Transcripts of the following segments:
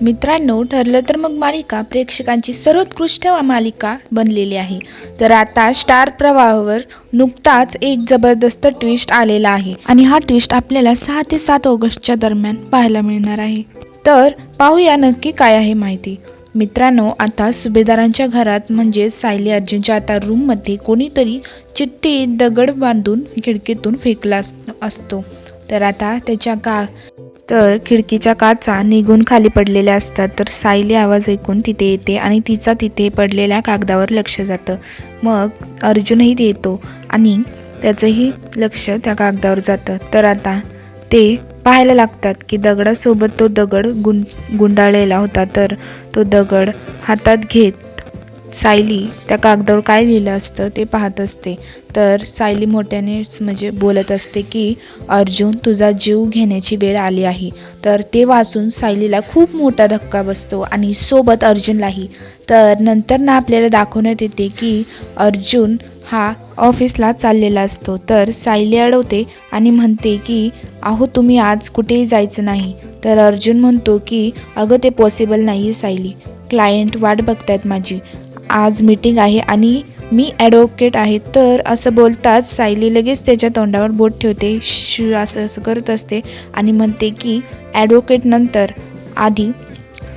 मित्रांनो ठरलं तर मग मालिका प्रेक्षकांची सर्वोत्कृष्ट मालिका बनलेली आहे. तर आता स्टार प्रवाहावर नुकताच एक जबरदस्त ट्विस्ट आलेला आहे आणि हा ट्विस्ट आपल्याला सहा ते सात ऑगस्टच्या दरम्यान पाहायला मिळणार आहे. तर पाहूया नक्की काय आहे माहिती. मित्रांनो आता सुभेदारांच्या घरात म्हणजे सायली अर्जुनच्या आता रूममध्ये कोणीतरी चिठ्ठी दगड बांधून खिडकीतून फेकला असतो. तर आता त्याच्या का तर खिडकीच्या काचा निघून खाली पडलेल्या असतात. तर सायली आवाज ऐकून तिथे येते आणि तिचा तिथे पडलेल्या कागदावर लक्ष जातं. मग अर्जुनही येतो आणि त्याचंही लक्ष त्या कागदावर जातं. तर आता ते पाहायला लागतात की दगडासोबत तो दगड गुं गुंडाळलेला होता. तर तो दगड हातात घेत सायली त्या कागदावर काय लिहिलं असतं ते पाहत असते. तर सायली मोठ्यानेच म्हणजे बोलत असते की अर्जुन तुझा जीव घेण्याची वेळ आली आहे. तर ते वाचून सायलीला खूप मोठा धक्का बसतो आणि सोबत अर्जुनलाही. तर नंतर ना आपल्याला दाखवण्यात येते की अर्जुन हा ऑफिसला चाललेला असतो. तर सायली अडवते आणि म्हणते की अहो तुम्ही आज कुठेही जायचं नाही. तर अर्जुन म्हणतो की अगं ते पॉसिबल नाही आहे सायली. क्लायंट वाट बघतायत माझी. आज मीटिंग आहे आणि मी ॲडव्होकेट आहे. तर असं बोलताच सायली लगेच त्याच्या तोंडावर बोट ठेवते. शू असं असं करत असते आणि म्हणते की ॲडव्होकेट नंतर आधी.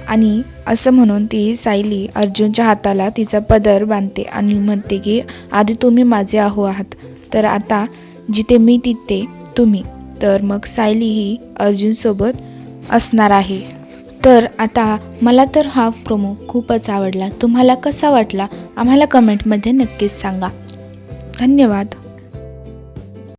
आणि असं म्हणून ती सायली अर्जुनच्या हाताला तिचा पदर बांधते आणि म्हणते की आधी तुम्ही माझे आहो आहात. तर आता जिथे मी तिथे तुम्ही. तर मग सायली ही अर्जुनसोबत असणार आहे. तर आता मला तर हा प्रोमो खूपच आवडला. तुम्हाला कसा वाटला? आम्हाला कमेंटमध्ये नक्कीच सांगा. धन्यवाद.